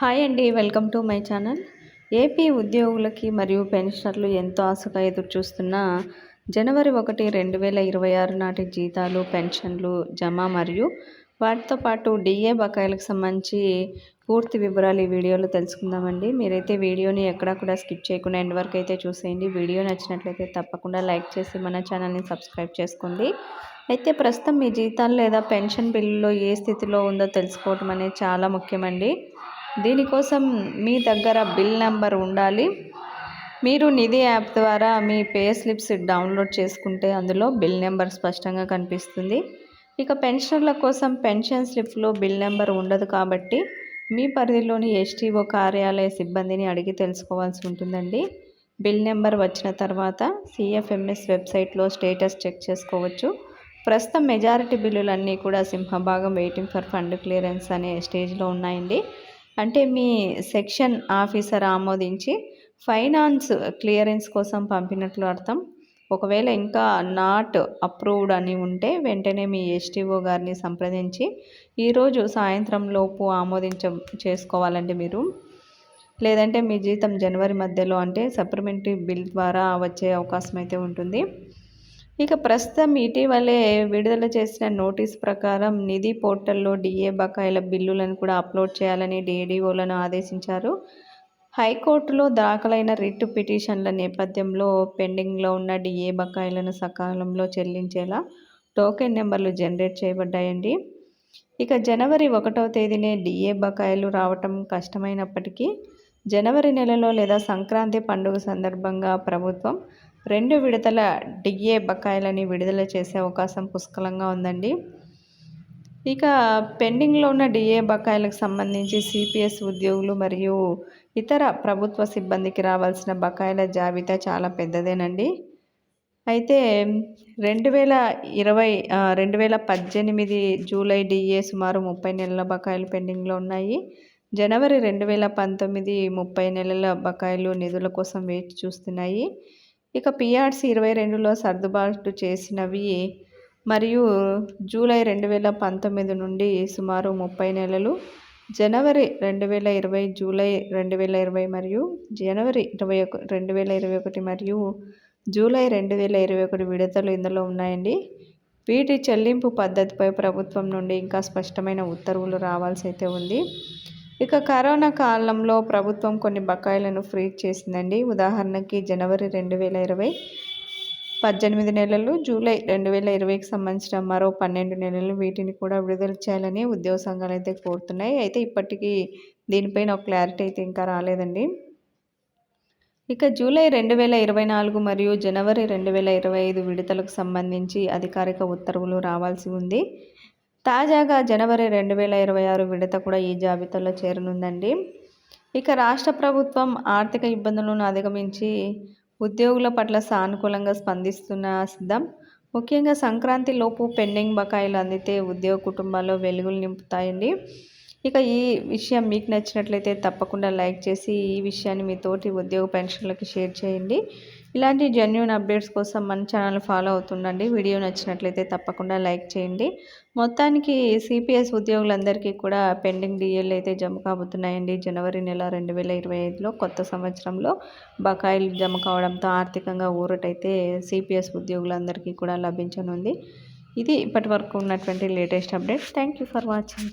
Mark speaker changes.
Speaker 1: Hi అండి welcome to my channel. AP ఉద్యోగులకి మరియు పెన్షనర్లు ఎంతో ఆశగా ఎదురు చూస్తున్న జనవరి ఒకటి రెండు వేల ఇరవై ఆరు నాటి జీతాలు పెన్షన్లు జమ మరియు వాటితో పాటు డిఏ బకాయిలకు సంబంధించి పూర్తి వివరాలు ఈ వీడియోలో తెలుసుకుందామండి. మీరైతే వీడియోని ఎక్కడా కూడా స్కిప్ చేయకుండా ఎండ్ వరకు అయితే చూసేయండి. వీడియో నచ్చినట్లయితే తప్పకుండా లైక్ చేసి మన ఛానల్ని సబ్స్క్రైబ్ చేసుకోండి. అయితే ప్రస్తుతం మీ జీతాలు లేదా పెన్షన్ బిల్లులో ఏ స్థితిలో ఉందో తెలుసుకోవటం అనేది చాలా ముఖ్యమండి. దీనికోసం మీ దగ్గర బిల్ నెంబర్ ఉండాలి. మీరు నిధి యాప్ ద్వారా మీ పే స్లిప్స్ డౌన్లోడ్ చేసుకుంటే అందులో బిల్ నెంబర్ స్పష్టంగా కనిపిస్తుంది. ఇక పెన్షనర్ల కోసం పెన్షన్ స్లిప్లో బిల్ నెంబర్ ఉండదు కాబట్టి మీ పరిధిలోని ఎస్టీఓ కార్యాలయ సిబ్బందిని అడిగి తెలుసుకోవాల్సి ఉంటుందండి. బిల్ నెంబర్ వచ్చిన తర్వాత సిఎఫ్ఎంఎస్ వెబ్సైట్లో స్టేటస్ చెక్ చేసుకోవచ్చు. ప్రస్తుతం మెజారిటీ బిల్లులన్నీ కూడా సింహభాగం వెయిటింగ్ ఫర్ ఫండ్ క్లియరెన్స్ అనే స్టేజ్లో ఉన్నాయండి. అంటే మీ సెక్షన్ ఆఫీసర్ ఆమోదించి ఫైనాన్స్ క్లియరెన్స్ కోసం పంపినట్లు అర్థం. ఒకవేళ ఇంకా నాట్ అప్రూవ్డ్ అని ఉంటే వెంటనే మీ ఎస్టీఓ గారిని సంప్రదించి ఈరోజు సాయంత్రం లోపు ఆమోదించ చేసుకోవాలండి మీరు. లేదంటే మీ జీతం జనవరి మధ్యలో అంటే సప్లిమెంటరీ బిల్ ద్వారా వచ్చే అవకాశం అయితే ఉంటుంది. ఇక ప్రస్తుతం ఇటీవలే విడుదల చేసిన నోటీస్ ప్రకారం నిధి పోర్టల్లో డిఏ బకాయిల బిల్లులను కూడా అప్లోడ్ చేయాలని డిఏడిఓలను ఆదేశించారు. హైకోర్టులో దాఖలైన రిట్ పిటిషన్ల నేపథ్యంలో పెండింగ్లో ఉన్న డిఏ బకాయిలను సకాలంలో చెల్లించేలా టోకెన్ నెంబర్లు జనరేట్ చేయబడ్డాయండి. ఇక జనవరి ఒకటవ తేదీనే డిఏ బకాయిలు రావటం కష్టమైనప్పటికీ జనవరి నెలలో లేదా సంక్రాంతి పండుగ సందర్భంగా ప్రభుత్వం రెండు విడతల డిఏ బకాయిలని విడుదల చేసే అవకాశం పుష్కలంగా ఉందండి. ఇక పెండింగ్లో ఉన్న డిఏ బకాయిలకు సంబంధించి సిపిఎస్ ఉద్యోగులు మరియు ఇతర ప్రభుత్వ సిబ్బందికి రావాల్సిన బకాయిల జాబితా చాలా పెద్దదేనండి. అయితే రెండు వేల ఇరవై రెండు వేల పద్దెనిమిది జూలై డిఏ సుమారు ముప్పై నెలల బకాయిలు పెండింగ్లో ఉన్నాయి. జనవరి రెండు వేల పంతొమ్మిది ముప్పై నెలల బకాయిలు నిధుల కోసం వేచి చూస్తున్నాయి. ఇక పిఆర్సి ఇరవై రెండులో సర్దుబాటు చేసినవి మరియు జూలై రెండు వేల పంతొమ్మిది నుండి సుమారు ముప్పై నెలలు జనవరి రెండు వేల ఇరవై జూలై రెండు వేల ఇరవై మరియు జనవరి ఇరవై ఒక రెండు వేల ఇరవై ఒకటి మరియు జూలై రెండు వేల ఇరవై ఒకటి విడతలు ఇందులో ఉన్నాయండి. వీటి చెల్లింపు పద్ధతిపై ప్రభుత్వం నుండి ఇంకా స్పష్టమైన ఉత్తర్వులు రావాల్సి అయితే ఉంది. ఇక కరోనా కాలంలో ప్రభుత్వం కొన్ని బకాయిలను ఫ్రీ చేసిందండి. ఉదాహరణకి జనవరి రెండు వేల ఇరవై పద్దెనిమిది నెలలు జూలై రెండు వేల ఇరవైకి సంబంధించిన మరో పన్నెండు నెలలు వీటిని కూడా విడుదల చేయాలని ఉద్యోగ సంఘాలు అయితే కోరుతున్నాయి. అయితే ఇప్పటికీ దీనిపైన ఒక క్లారిటీ అయితే ఇంకా రాలేదండి. ఇక జూలై రెండు వేల ఇరవై నాలుగు మరియు జనవరి రెండు వేల ఇరవై ఐదు విడుదలకు సంబంధించి అధికారిక ఉత్తర్వులు రావాల్సి ఉంది. తాజాగా జనవరి రెండు వేల ఇరవై ఆరు విడత కూడా ఈ జాబితాలో చేరనుందండి. ఇక రాష్ట్ర ప్రభుత్వం ఆర్థిక ఇబ్బందులను అధిగమించి ఉద్యోగుల పట్ల సానుకూలంగా స్పందిస్తున్న సిద్ధం. ముఖ్యంగా సంక్రాంతి లోపు పెండింగ్ బకాయిలు అందితే ఉద్యోగ కుటుంబాల్లో వెలుగులు నింపుతాయండి. ఇక ఈ విషయం మీకు నచ్చినట్లయితే తప్పకుండా లైక్ చేసి ఈ విషయాన్ని మీ తోటి ఉద్యోగ పెన్షన్లకి షేర్ చేయండి. ఇలాంటి జెన్యున్ అప్డేట్స్ కోసం మన ఛానల్ ఫాలో అవుతుండండి. వీడియో నచ్చినట్లయితే తప్పకుండా లైక్ చేయండి. మొత్తానికి సిపిఎస్ ఉద్యోగులందరికీ కూడా పెండింగ్ డిఎల్ అయితే జమ కాబోతున్నాయండి. జనవరి నెల రెండు వేల ఇరవై ఐదులో కొత్త సంవత్సరంలో బకాయిలు జమ కావడంతో ఆర్థికంగా ఊరటైతే సిపిఎస్ ఉద్యోగులందరికీ కూడా లభించనుంది. ఇది ఇప్పటి వరకు ఉన్నటువంటి latest update thank you for watching